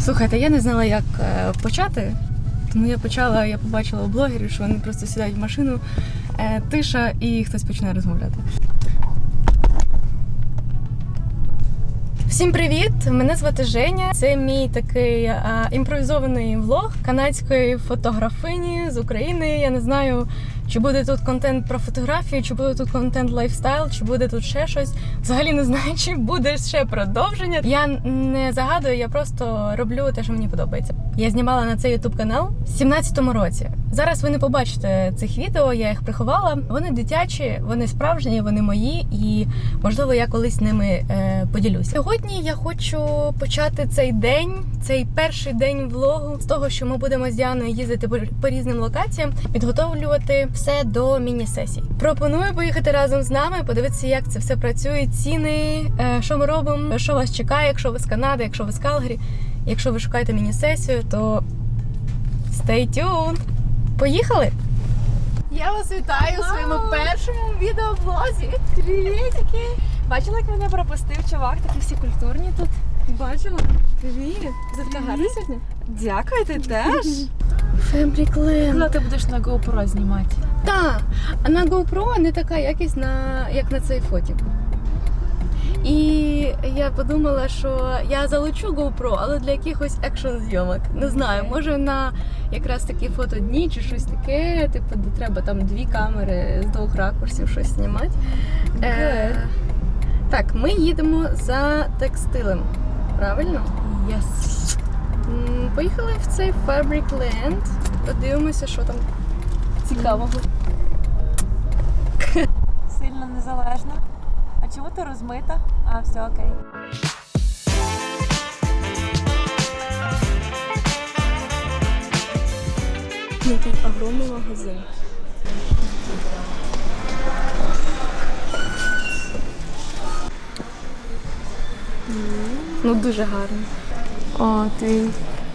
Слухайте, я не знала, як е, почати. Тому я почала, я побачила у блогерів, що вони просто сідають в машину, е, тиша і хтось починає розмовляти. Всім привіт! Мене звати Женя. Це мій такий а, імпровізований влог канадської фотографині з України. Я не знаю, чи буде тут контент про фотографію, чи буде тут контент лайфстайл, чи буде тут ще щось. Взагалі не знаю, чи буде ще продовження. Я не загадую, я просто роблю те, що мені подобається. Я знімала на цей ютуб канал в 17-му році. Зараз ви не побачите цих відео, я їх приховала. Вони дитячі, вони справжні, вони мої, і можливо я колись ними е, поділюся. Сьогодні я хочу почати цей день, цей перший день влогу з того, що ми будемо з Діаною їздити по різним локаціям, підготовлювати все до міні-сесій. Пропоную поїхати разом з нами, подивитися, як це все працює, ціни, е, що ми робимо, що вас чекає, якщо ви з Канади, якщо ви з Калгарі. Якщо ви шукаєте міні-сесію, то stay tuned! Поїхали! Я вас вітаю у своєму першому відеоблозі. Привітики! Бачила, як мене пропустив чувак, такі всі культурні тут. Бачила? Привіт! Така гарна сьогодні? Дякую, ти теж. Fabric Land. Коли ти будеш на GoPro знімати? Так, а на GoPro не така якість, на, як на цей фотік. І я подумала, що я залучу GoPro, але для якихось екшн зйомок. Не знаю, може на якраз такі фотодні чи щось таке, типу, де треба там дві камери з двох ракурсів щось знімати. Е, так, ми їдемо за текстилем. Правильно? Yes. М, Поїхали в цей Fabric Land. Подивимося, що там цікавого. Сильно незалежно. А чому ти розмита? А, все окей. Який огромний магазин. Ну, дуже гарно. О, ти.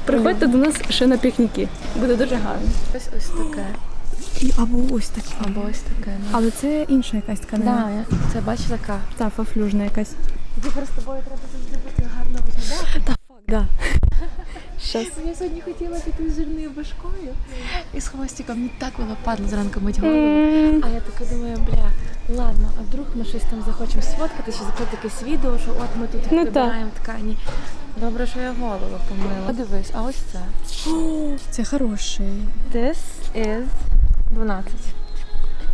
Приходьте до нас ще на пікніки. Буде дуже гарно. Ось ось таке. І, або ось таке. Або ось таке. ну. Але це інша якась тканина. Да, це бачиш така. Та фафлюжна якась. Тепер з тобою треба завжди бути гарно виглядати. Да. Щас. Я сьогодні хотіла піти з жирною башкою і з хвостиком. Мені так було падло зранку мить голову. А я така думаю, бля, ладно, а вдруг ми щось там захочемо сфоткати, чи записати якесь відео, що от ми тут Ну, прибираємо ткані. Добре, що я голову помила. Подивись, а ось це. Це хороший. This is 12.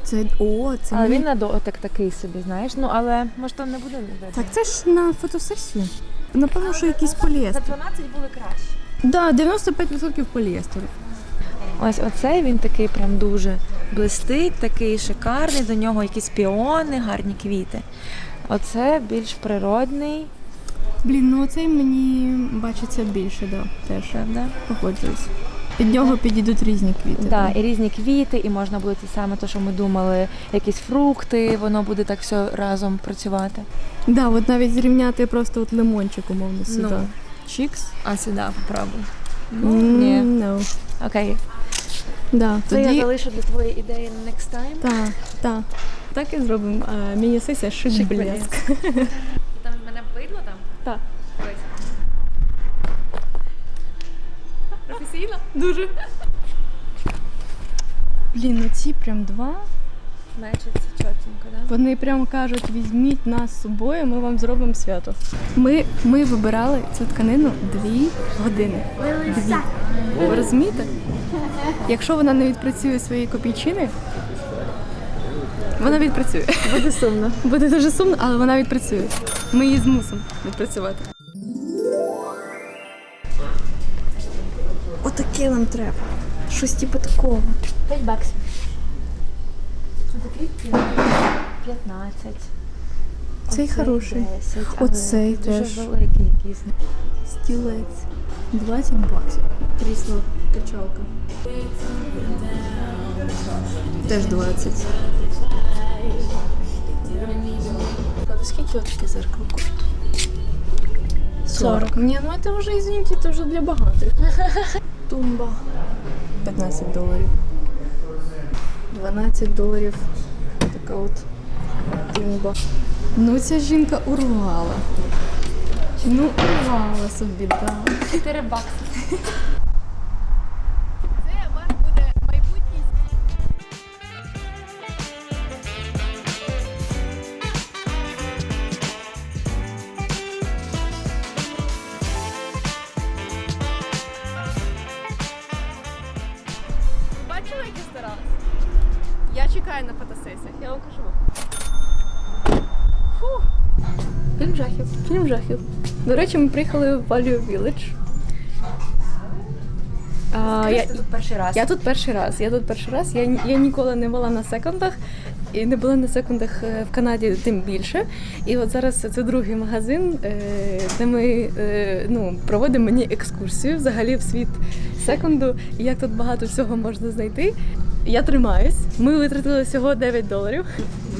Це о, це Але він на дотик такий собі, знаєш. Ну, але може там не буде видно. Так це ж на фотосесію. Напевно, що якийсь За поліестер. 12 були краще. Да, 95% поліестеру. Ось оцей він такий прям дуже блистить, такий шикарний, до нього якісь піони, гарні квіти. Оце більш природний, Блін, ну оцей мені бачиться більше, да, теж. правда? Погоджуюсь. Під нього підійдуть різні квіти. Да, і різні квіти, і можна буде те саме, то, що ми думали, якісь фрукти, воно буде так все разом працювати. да, от навіть зрівняти просто от лимончик, умовно, сюди. Ну. Чікс? А сюди попробуй. Mm, ні. No. Окей. Да, Це я залишу для твоєї ідеї на next time. Так, так. Так і зробимо. Міні-сесія шик Шик блеск. Там мене видно там? Так. Професійно? Дуже. Блін, ну ці прям два. Мечиться чотенько, да? Вони прям кажуть, візьміть нас з собою, ми вам зробимо свято. Ми, ми вибирали цю тканину дві години. Дві. Ви розумієте? Якщо вона не відпрацює свої копійчини, вона відпрацює. Буде сумно. Буде дуже сумно, але вона відпрацює. Ми її змусимо відпрацювати. Отаке нам треба. Щось типу такого. 5 баксів. Такий 15. Цей хороший. 10, але Оцей дуже теж. великий якийсь. Стілець. 20 баксів. Крісло, качалка. Теж 20. А скільки от таке зеркало коштує? 40. Ні, ну це вже, извините, це вже для багатих. Тумба. 15 доларів. 12 доларів. Така от тумба. Ну, ця жінка урвала. Ну, урвала собі, так. 4 бакси. Я вам кажу. Фільм жахів. Фільм жахів. До речі, ми приїхали в Value Village. А, я, тут перший раз. я тут перший раз. Я тут перший раз. Я, я ніколи не була на секондах. І не була на секундах е, в Канаді тим більше. І от зараз це другий магазин, е, де ми е, ну, проводимо мені екскурсію взагалі в світ секунду. І як тут багато всього можна знайти. Я тримаюсь. Ми витратили всього 9 доларів.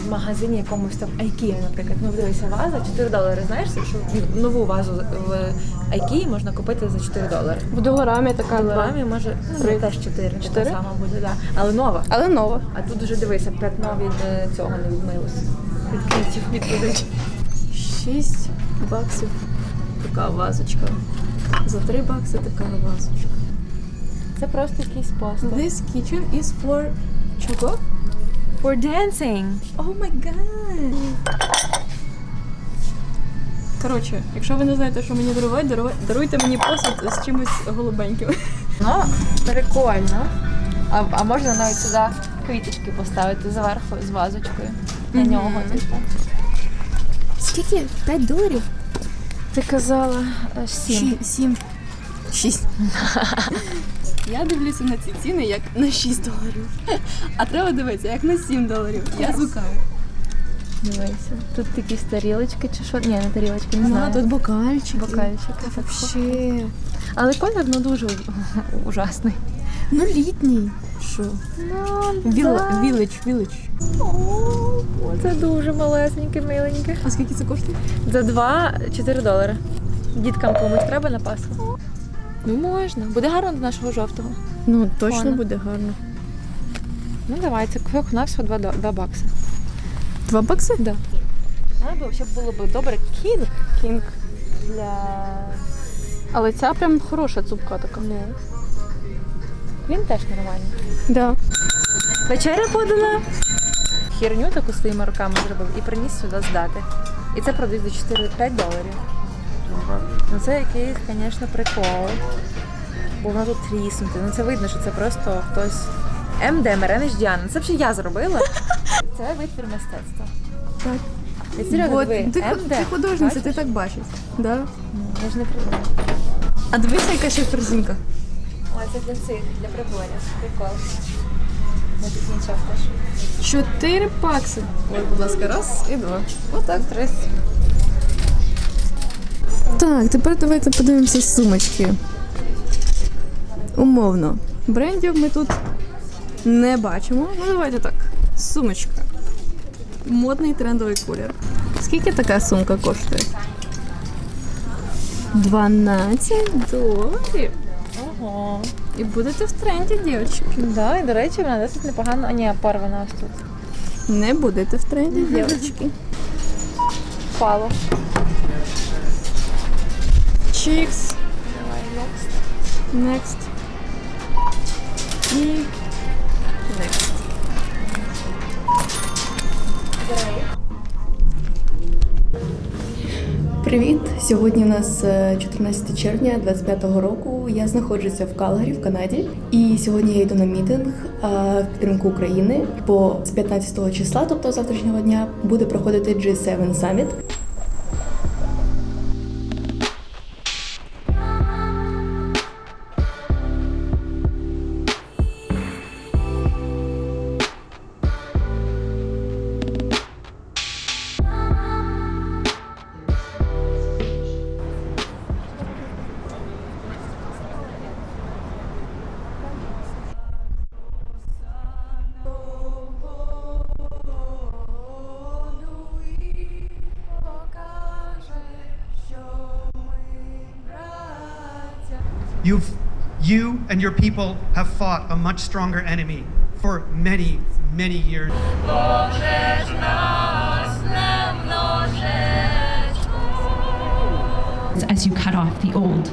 в магазині якомусь там IKEA, наприклад. Ну, дивися, ваза 4 долари. Знаєш, що нову вазу в IKEA можна купити за 4 долари. В доларами така В доларами може ну, теж 4, така Чотири? сама буде, да. але нова. Але нова. А тут вже дивися, п'ятно від е, цього не відмилося. Від квітів, від водички. 6 баксів така вазочка. За 3 бакси така вазочка. Це просто якийсь постер. This kitchen is for чого? For dancing. О май гад! Коротше, якщо ви не знаєте, що мені дарувати, даруйте мені посуд з чимось голубеньким. Ну, прикольно. А, а можна навіть сюди квіточки поставити зверху з вазочкою. На Мгм. нього, типу. Скільки? 5 доларів? Ти казала е, сім. 7. 6. Я дивлюся на ці ціни як на 6 доларів. А треба дивитися, як на 7 доларів. Я звикаю. Дивися. Тут якісь тарілочки чи що? Ні, не тарілочки, не знаю. тут бокальчики. Бокальчики. Та вообще. Але колір ну дуже ужасний. Ну, літній. Що? Ну, Вілич, вілич. Це дуже малесеньке, миленьке. А скільки це коштує? За 2-4 долари. Діткам комусь треба на Пасху? Ну можна. Буде гарно до нашого жовтого. Ну, точно Фона. буде гарно. Ну давай, це квик на всього 2, 2 бакси. Два бакси? Да. А, бо ще було б добре кінг. Кінг. Для. Але ця прям хороша цупка така. Ну. Він теж нормальний. Да. Вечеря подана. Херню таку своїми руками зробив і приніс сюди здати. І це продають за 4-5 доларів. Ну це якийсь, звісно, прикол. Бо воно тут тріснути. Ну це видно, що це просто хтось. МД Меренич Діана. Це взагалі я зробила. Це витвір мистецтва. Так. Я серйозно диви. ти, ху- МД. ти художниця, Бачиш? ти так бачиш. Да. Ну, я ж не придумала. А дивися, яка ще корзинка. Ой, це для цих, для приборів. Прикол. Ми тут нічого теж. Чотири бакси. Ой, будь ласка, раз і два. Отак. Три. Так, тепер давайте подивимося сумочки. Умовно. Брендів ми тут не бачимо. Ну, давайте так. Сумочка. Модний трендовий колір. Скільки така сумка коштує? 12 доларів. Ого. І будете в тренді, дівчатки. Да, і до речі, вона досить непогано. А ні, порвана ось тут. Не будете в тренді, дівчатки. Впало. Давай, next. І next. Привіт! Сьогодні у нас е, 14 червня 25-го року. Я знаходжуся в Калгарі в Канаді. І сьогодні я йду на мітинг е, в підтримку України. Бо з 15 числа, тобто завтрашнього дня, буде проходити G7 Summit. You've, you and your people have fought a much stronger enemy for many, many years. As you cut off the old.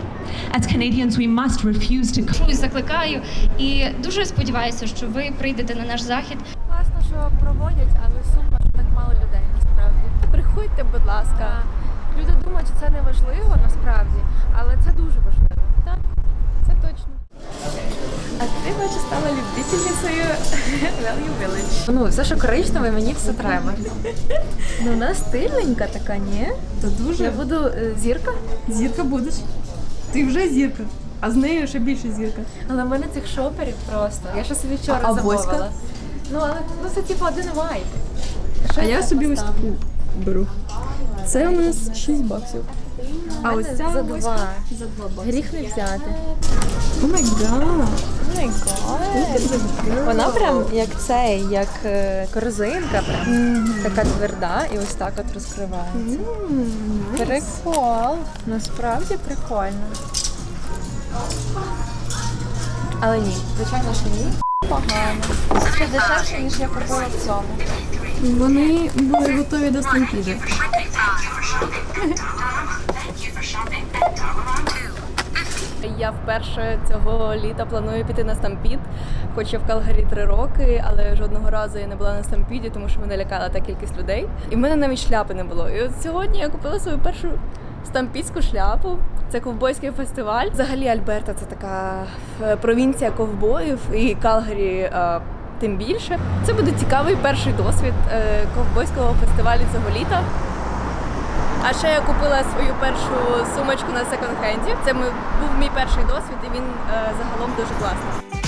As Canadians, we must refuse to... Закликаю і дуже сподіваюся, що ви прийдете на наш захід. Класно, що проводять, але сумно, що так мало людей насправді. Приходьте, будь ласка. Люди думають, що це не важливо насправді, але це дуже важливо. А ти бачиш, стала любительницею Value Village. Ну, все, що коричневе, мені все треба. Ну, вона стильненька така, ні? Дуже Я буду е, зірка, зірка будеш. Ти вже зірка, а з нею ще більше зірка. але в мене цих шоперів просто. Я ще собі вчора А- а замовила. воська? Ну, але ну, це типу один вайб. А я собі ось таку беру. Це у нас 6 баксів. А ось ця за ось два. за 2 бакси. Гріх не взяти. О май гад. Вона прям як цей, як е, корзинка, прям така тверда і ось так от розкривається. Прикол. Насправді прикольно. Але ні, звичайно, що ні. Погано. Це дешевше, ніж я купила в цьому. Вони були готові до стампіди. Я вперше цього літа планую піти на стампід, хоч я в Калгарі три роки, але жодного разу я не була на стампіді, тому що мене лякала та кількість людей. І в мене навіть шляпи не було. І от сьогодні я купила свою першу стампідську шляпу. Це ковбойський фестиваль. Взагалі Альберта це така е, провінція ковбоїв і Калгарі. е, Тим більше це буде цікавий перший досвід е, ковбойського фестивалю цього літа. А ще я купила свою першу сумочку на секонд-хенді. Це був мій перший досвід, і він е, загалом дуже класний.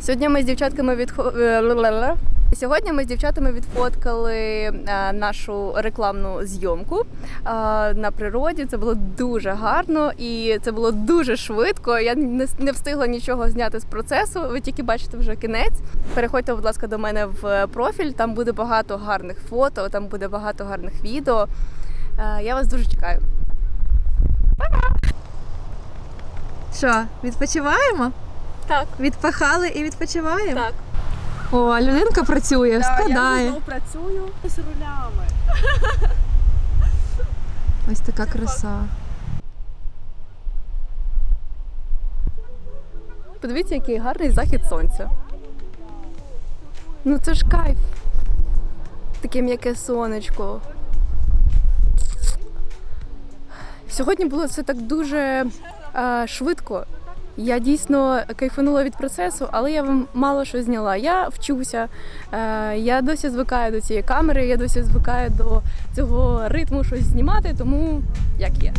Сьогодні ми з дівчатками відхо... е, Сьогодні ми з дівчатами відфоткали е, нашу рекламну зйомку е, на природі. Це було дуже гарно і це було дуже швидко. Я не, встигла нічого зняти з процесу. Ви тільки бачите вже кінець. Переходьте, будь ласка, до мене в профіль. Там буде багато гарних фото, там буде багато гарних відео. Е, Я вас дуже чекаю. Що, відпочиваємо? Так, Відпахали і відпочиваємо? так. О, людинка працює, Я складає. знову працюю з рулями. Ось така краса. Подивіться, який гарний захід сонця. Ну це ж кайф. Таке м'яке сонечко. Сьогодні було все так дуже е, швидко. Я дійсно кайфанула від процесу, але я вам мало що зняла. Я вчуся, е, я досі звикаю до цієї камери, я досі звикаю до цього ритму щось знімати, тому як є.